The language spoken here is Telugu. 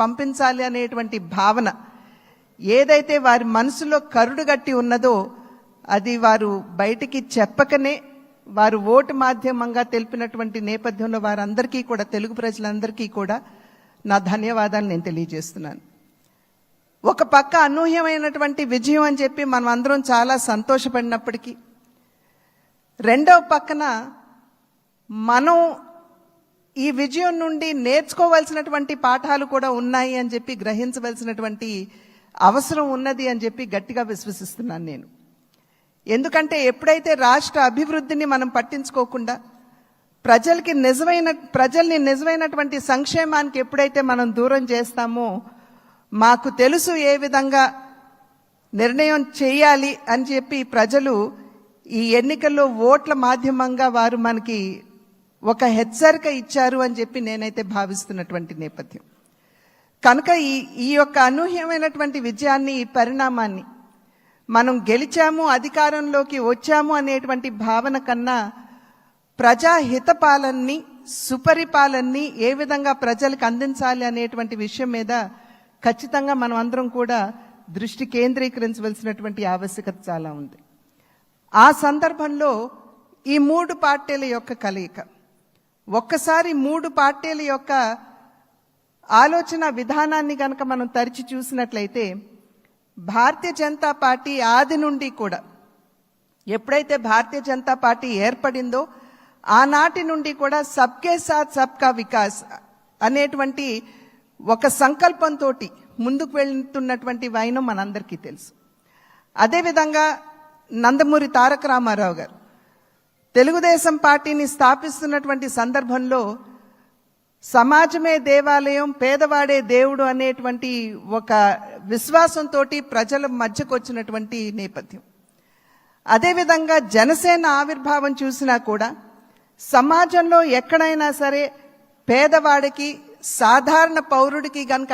పంపించాలి అనేటువంటి భావన ఏదైతే వారి మనసులో కరుడుగట్టి ఉన్నదో అది వారు బయటికి చెప్పకనే వారు ఓటు మాధ్యమంగా తెలిపినటువంటి నేపథ్యంలో వారందరికీ కూడా తెలుగు ప్రజలందరికీ కూడా నా ధన్యవాదాలు నేను తెలియజేస్తున్నాను. ఒక పక్క అనూహ్యమైనటువంటి విజయం అని చెప్పి మనం అందరం చాలా సంతోషపడినప్పటికీ రెండవ పక్కన మనం ఈ విజయం నుండి నేర్చుకోవాల్సినటువంటి పాఠాలు కూడా ఉన్నాయి అని చెప్పి గ్రహించవలసినటువంటి అవసరం ఉన్నది అని చెప్పి గట్టిగా విశ్వసిస్తున్నాను నేను. ఎందుకంటే ఎప్పుడైతే రాష్ట్ర అభివృద్ధిని మనం పట్టించుకోకుండా ప్రజలకి నిజమైన ప్రజల్ని నిజమైనటువంటి సంక్షేమానికి ఎప్పుడైతే మనం దూరం చేస్తామో మాకు తెలుసు ఏ విధంగా నిర్ణయం చేయాలి అని చెప్పి ప్రజలు ఈ ఎన్నికల్లో ఓట్ల మాధ్యమంగా వారు మనకి ఒక హెచ్చరిక ఇచ్చారు అని చెప్పి నేనైతే భావిస్తున్నటువంటి నేపథ్యం. కనుక ఈ ఈ యొక్క అనూహ్యమైనటువంటి విజయాన్ని ఈ పరిణామాన్ని మనం గెలిచాము అధికారంలోకి వచ్చాము అనేటువంటి భావన కన్నా ప్రజాహితపాలన్ని సుపరిపాలన్ని ఏ విధంగా ప్రజలకు అందించాలి అనేటువంటి విషయం మీద ఖచ్చితంగా మనం అందరం కూడా దృష్టి కేంద్రీకరించవలసినటువంటి ఆవశ్యకత చాలా ఉంది. ఆ సందర్భంలో ఈ మూడు పార్టీల యొక్క కలయిక. ఒక్కసారి మూడు పార్టీల యొక్క ఆలోచన విధానాన్ని కనుక మనం తరిచి చూసినట్లయితే భారతీయ జనతా పార్టీ ఆది నుండి కూడా ఎప్పుడైతే భారతీయ జనతా పార్టీ ఏర్పడిందో ఆనాటి నుండి కూడా సబ్కే సాత్ సబ్కా వికాస్ అనేటువంటి ఒక సంకల్పంతో ముందుకు వెళ్తున్నటువంటి వైనం మనందరికీ తెలుసు. అదేవిధంగా నందమూరి తారక రామారావు గారు తెలుగుదేశం పార్టీని స్థాపిస్తున్నటువంటి సందర్భంలో సమాజమే దేవాలయం పేదవాడే దేవుడు అనేటువంటి ఒక విశ్వాసంతో ప్రజల మధ్యకు వచ్చినటువంటి నేపథ్యం. అదేవిధంగా జనసేన ఆవిర్భావం చూసినా కూడా సమాజంలో ఎక్కడైనా సరే పేదవాడికి సాధారణ పౌరుడికి గనక